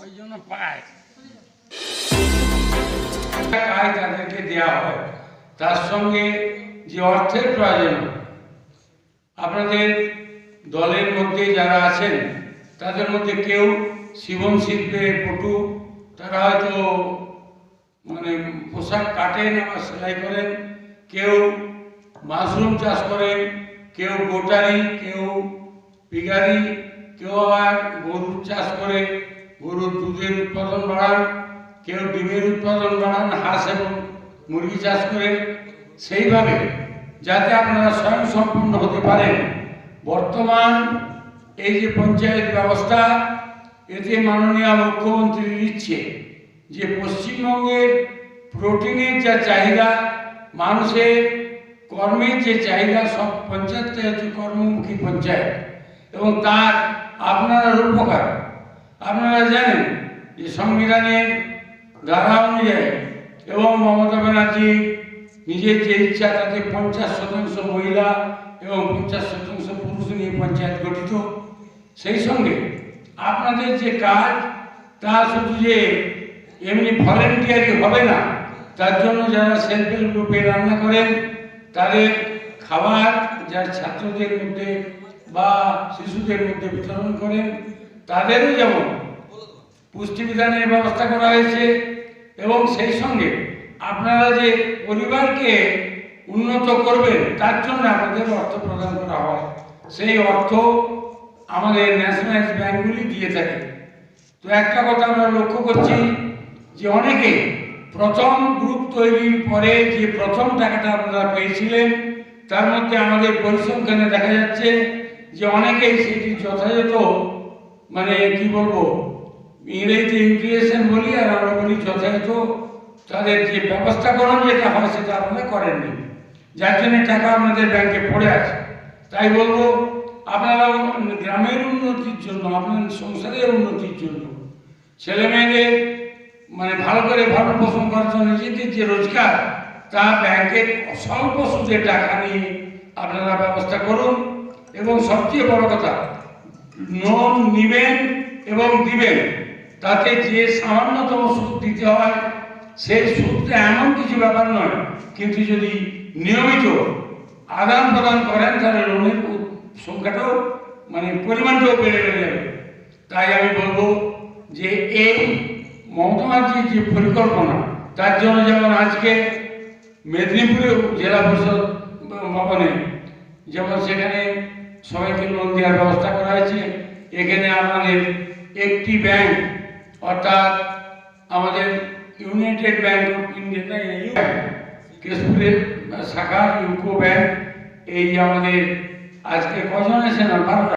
ওই জন্য পায়? তাদেরকে দেওয়া হয়। তার সঙ্গে যে অর্থের প্রয়োজন, আপনাদের দলের মধ্যে যারা আছেন, তাদের মধ্যে কেউ শিবন শিল্পে পটু, তারা হয়তো মানে পোশাক কাটেন, আবার সেলাই করেন। কেউ মাশরুম চাষ করেন, কেউ গোটারি, কেউ পিগারি কেউ আবার গরুর চাষ করে। গরুর দুধের উৎপাদন বাড়ান, কেউ ডিমের উৎপাদন বাড়ান, হাঁস এবং মুরগি চাষ করে সেইভাবে যাতে আপনারা স্বয়ং সম্পূর্ণ হতে পারেন। বর্তমান এই যে পঞ্চায়েত ব্যবস্থা, এতে মাননীয় মুখ্যমন্ত্রী দিচ্ছে যে পশ্চিমবঙ্গের প্রোটিনের যা চাহিদা, মানুষের কর্মের যে চাহিদা, সব পঞ্চায়েতটা হচ্ছে কর্মমুখী পঞ্চায়েত এবং তার আপনারা রূপকার আপনারা জানেন যে সংবিধানের ধারা অনুযায়ী এবং মমতা ব্যানার্জি নিজের যে ইচ্ছা তাতে পঞ্চাশ শতাংশ মহিলা এবং পঞ্চাশ শতাংশ পুরুষ নিয়ে পঞ্চায়েত গঠিত, সেই সঙ্গে আপনাদের যে কাজ, তা শুধু যে এমনি ভলেন্টিয়ারি হবে না, তার জন্য যারা সেলফ হেল্প গ্রুপে রান্না করেন, তাদের খাবার যার ছাত্রদের মধ্যে বা শিশুদের মধ্যে বিতরণ করেন তাদেরও যেমন পুষ্টিবিধানের ব্যবস্থা করা হয়েছে এবং সেই সঙ্গে আপনারা যে পরিবারকে উন্নত করবেন, তার জন্য আমাদের অর্থ প্রদান করা হয়। সেই অর্থ আমাদের ন্যাশনাল ব্যাংকগুলি দিয়ে থাকে। তো একটা কথা আমরা লক্ষ্য করছি যে অনেকে প্রথম গ্রুপ তৈরির পরে যে প্রথম টাকাটা আপনারা পেয়েছিলেন, তার মধ্যে আমাদের পরিসংখ্যানে দেখা যাচ্ছে যে অনেকেই সেটি যথাযথ মানে কি বলব ইংরেজিতে ইউটিলিজেশন বলি আর আমরা বলি যথাযথ, তাদের যে ব্যবস্থাকরণ যেটা হয় সেটা আপনারা করেননি। যার জন্য টাকা আপনাদের ব্যাংকে পড়ে আছে। তাই বলব, আপনারা গ্রামের উন্নতির জন্য, আপনার সংসারের উন্নতির জন্য, ছেলে মেয়েদের মানে ভালো করে ভালো পোষণ করার জন্য নিজেদের যে রোজগার, তা ব্যাংকের স্বল্প সুদে টাকা নিয়ে আপনারা ব্যবস্থা করুন। এবং সবচেয়ে বড় কথা লোন নিবেন এবং দিবেন। তাতে যে সামান্যতম সুদ দিতে হয় সেই সুদটা এমন কিছু ব্যাপার নয়। কিন্তু যদি নিয়মিত আদান প্রদান করেন, তাহলে লোনের সংখ্যাটাও মানে পরিমাণটাও বেড়ে বেড়ে যাবে। তাই আমি বলব যে এই মমতা ব্যানার্জির যে পরিকল্পনা, তার জন্য যেমন আজকে মেদিনীপুরেও জেলা পরিষদ ভবনে, যেমন সেখানে সবাইকে লোন দেওয়ার ব্যবস্থা করা হয়েছে। এখানে আমাদের একটি ব্যাংক, অর্থাৎ আমাদের ইউনাইটেড ব্যাংক অফ ইন্ডিয়া কেশপুরের শাখা, ইউকো ব্যাংক, এই আমাদের আজকে কজন এসে না